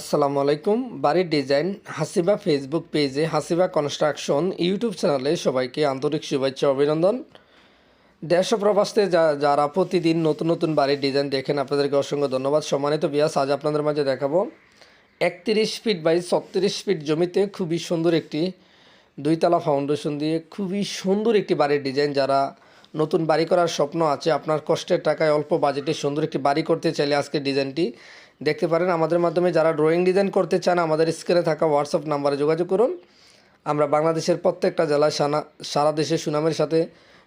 আসসালামু আলাইকুম। বাড়ির ডিজাইন, হাসিবা ফেসবুক পেজে হাসিবা কনস্ট্রাকশন ইউটিউব চ্যানেলে সবাইকে আন্তরিক শুভেচ্ছা, অভিনন্দন। দেশ যা, যারা প্রতিদিন নতুন নতুন বাড়ির ডিজাইন দেখেন, আপনাদেরকে অসংখ্য ধন্যবাদ। সম্মানিত বিয়াস আজ আপনাদের মাঝে দেখাবো একত্রিশ ফিট বাই ছত্রিশ ফিট জমিতে খুবই সুন্দর একটি দুইতলা ফাউন্ডেশন দিয়ে খুবই সুন্দর একটি বাড়ির ডিজাইন। যারা নতুন বাড়ি করার স্বপ্ন আছে, আপনার কষ্টের টাকায় অল্প বাজেটে সুন্দর একটি বাড়ি করতে চাইলে আজকে ডিজাইনটি দেখতে পারেন, আমাদের মাধ্যমে যারা ড্রয়িং ডিজাইন করতে চান, আমাদের স্ক্রিনে থাকা হোয়াটসঅ্যাপ নাম্বারে যোগাযোগ করুন। আমরা বাংলাদেশের প্রত্যেকটা জেলায় সানা, সারা দেশে সুনামের সাথে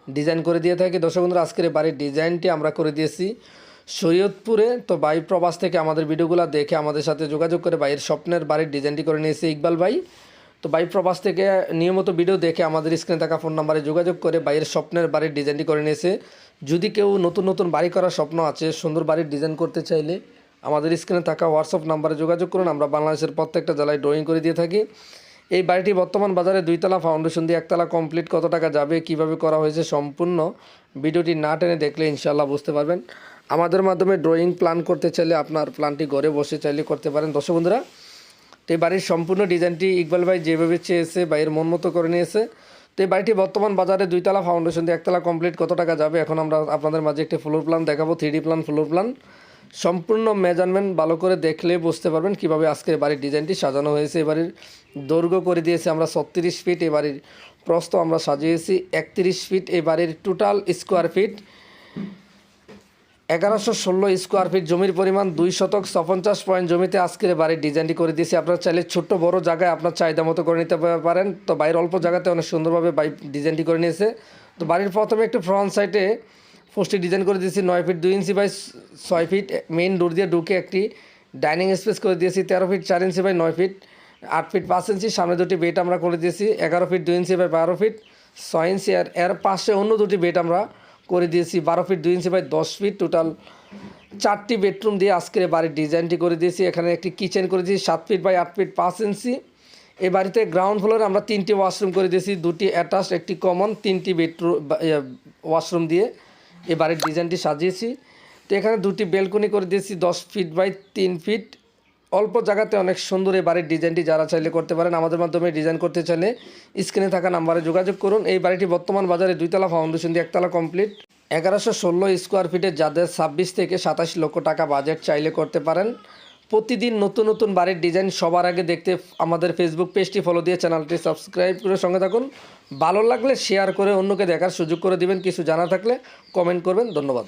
ডিজাইন করে দিয়ে থাকি। দর্শক বন্ধুরা, আজকের বাড়ির ডিজাইনটি আমরা করে দিয়েছি শরীয়তপুরে তো বাই প্রবাস থেকে আমাদের ভিডিওগুলো দেখে আমাদের সাথে যোগাযোগ করে বাইয়ের স্বপ্নের বাড়ির ডিজাইনটি করে নিয়েছে ইকবাল ভাই। তো বাই প্রবাস থেকে নিয়মিত ভিডিও দেখে আমাদের স্ক্রিনে থাকা ফোন নাম্বারে যোগাযোগ করে বাইরের স্বপ্নের বাড়ির ডিজাইনটি করে নিয়েছে। যদি কেউ নতুন নতুন বাড়ি করার স্বপ্ন আছে, সুন্দর বাড়ির ডিজাইন করতে চাইলে আমাদের স্ক্রিনে থাকা হোয়াটসঅ্যাপ নাম্বারে যোগাযোগ করুন, আমরা বাংলাদেশের প্রত্যেকটা জেলায় ড্রয়িং করে দিয়ে থাকি। এই বাড়িটি বর্তমান বাজারে দুইতলা ফাউন্ডেশন দিয়ে একতলা কমপ্লিট কত টাকা যাবে, কীভাবে করা হয়েছে সম্পূর্ণ ভিডিওটি না টেনে দেখলে ইনশাল্লাহ বুঝতে পারবেন। আমাদের মাধ্যমে ড্রয়িং প্ল্যান করতে চাইলে আপনার প্ল্যানটি ঘরে বসে চাইলে করতে পারেন। দর্শক বন্ধুরা, তো এই বাড়ির সম্পূর্ণ ডিজাইনটি ইকবাল ভাই যেভাবে চেয়েছে বাইরের মন মতো করে নিয়েছে। তো এই বাড়িটি বর্তমান বাজারে দুইতলা ফাউন্ডেশন দিয়ে একতলা কমপ্লিট কত টাকা যাবে, এখন আমরা আপনাদের মাঝে একটি ফ্লোর প্ল্যান দেখাবো থ্রি প্ল্যান ফ্লোর প্ল্যান সম্পূর্ণ মেজারমেন্ট ভালো করে দেখলে বুঝতে পারবেন কীভাবে আজকে বাড়ির ডিজাইনটি সাজানো হয়েছে। এ বাড়ির দৈর্ঘ্য করে দিয়েছে আমরা ছত্রিশ ফিট, এ বাড়ির প্রস্থ আমরা সাজিয়েছি একত্রিশ ফিট, এ বাড়ির টোটাল স্কোয়ার ফিট এগারোশো ষোলো স্কোয়ার ফিট জমির পরিমাণ দুই শতক ছপঞ্চাশ পয়েন্ট জমিতে আজকের বাড়ির ডিজাইনটি করে দিয়েছি। আপনার চাইলে ছোট্ট বড় জায়গায় আপনার চাহিদা মতো করে নিতে পারেন। তো বাইরের অল্প জায়গাতে অনেক সুন্দরভাবে বাই ডিজাইনটি করে নিয়েছে। তো বাড়ির প্রথমে একটু ফ্রন্ট সাইডে পোস্টটি ডিজাইন করে দিয়েছি, নয় ফিট দুই ইঞ্চি বাই ছয় ফিট মেইন ডোর দিয়ে ঢুকে একটি ডাইনিং স্পেস করে দিয়েছি, তেরো ফিট চার ইঞ্চি বাই নয় ফিট, আট ফিট পাঁচ ইঞ্চি, সামনে দুটি বেড আমরা করে দিয়েছি, এগারো ফিট দুই ইঞ্চি বাই বারো ফিট, ছয় ইঞ্চি, আর এর পাশে অন্য দুটি বেড আমরা করে দিয়েছি, বারো ফিট দুই ইঞ্চি বাই দশ ফিট, টোটাল চারটি বেডরুম দিয়ে আজকের বাড়ির ডিজাইনটি করে দিয়েছি, এখানে একটি কিচেন করে দিয়েছি, সাত ফিট বাই আট ফিট পাঁচ ইঞ্চি এই বাড়িতে গ্রাউন্ড ফ্লোরে আমরা তিনটি ওয়াশরুম করে দিয়েছি, দুটি অ্যাটাচ একটি কমন, তিনটি বেডরুম ওয়াশরুম দিয়ে। এই বাড়ির ডিজাইনটি সাজিয়েছি। তো এখানে দুটি বেলকনি করে দিয়েছি, দশ ফিট বাই তিন ফিট। অল্প জায়গাতে অনেক সুন্দর এই বাড়ির ডিজাইনটি যারা চাইলে করতে পারেন, আমাদের মাধ্যমে ডিজাইন করতে চাইলে স্ক্রিনে থাকা নাম্বারে যোগাযোগ করুন। এই বাড়িটি বর্তমান বাজারে দুইতলা ফাউন্ডেশন দিয়ে একতলা কমপ্লিট। এগারোশো ষোলো স্কোয়ার ফিটে যাদের ছাব্বিশ থেকে সাতাশ লক্ষ টাকা বাজেট চাইলে করতে পারেন। প্রতিদিন নতুন নতুন বাড়ির ডিজাইন সবার আগে দেখতে আমাদের ফেসবুক পেজটি ফলো দিয়ে চ্যানেলটি সাবস্ক্রাইব করে সঙ্গে থাকুন। ভালো লাগলে শেয়ার করে অন্যকে দেখার সুযোগ করে দিবেন। কিছু জানা থাকলে কমেন্ট করবেন। ধন্যবাদ।